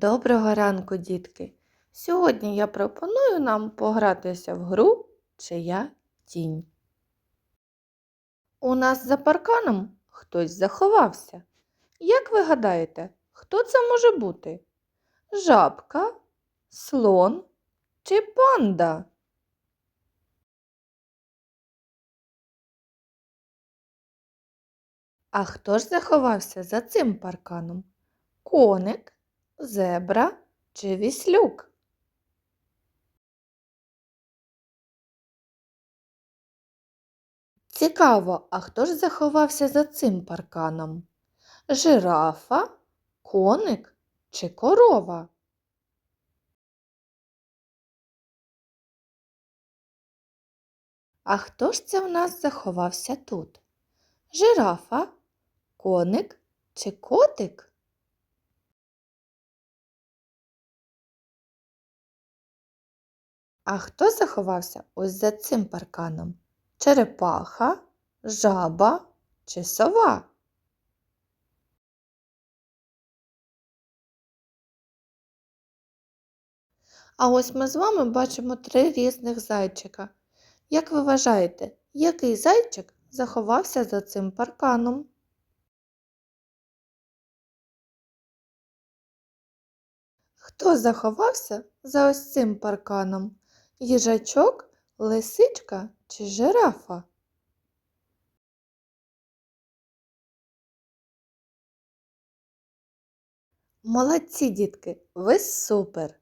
Доброго ранку, дітки! Сьогодні я пропоную нам погратися в гру Чия тінь. У нас за парканом хтось заховався. Як ви гадаєте, хто це може бути? Жабка, слон чи панда? А хто ж заховався за цим парканом? Коник, зебра чи віслюк? Цікаво, а хто ж заховався за цим парканом? Жирафа, коник чи корова? А хто ж це в нас заховався тут? Жирафа, коник чи котик? А хто заховався ось за цим парканом? Черепаха, жаба чи сова? А ось ми з вами бачимо три різних зайчика. Як ви вважаєте, який зайчик заховався за цим парканом? Хто заховався за ось цим парканом? Їжачок, лисичка чи жирафа? Молодці, дітки, ви супер!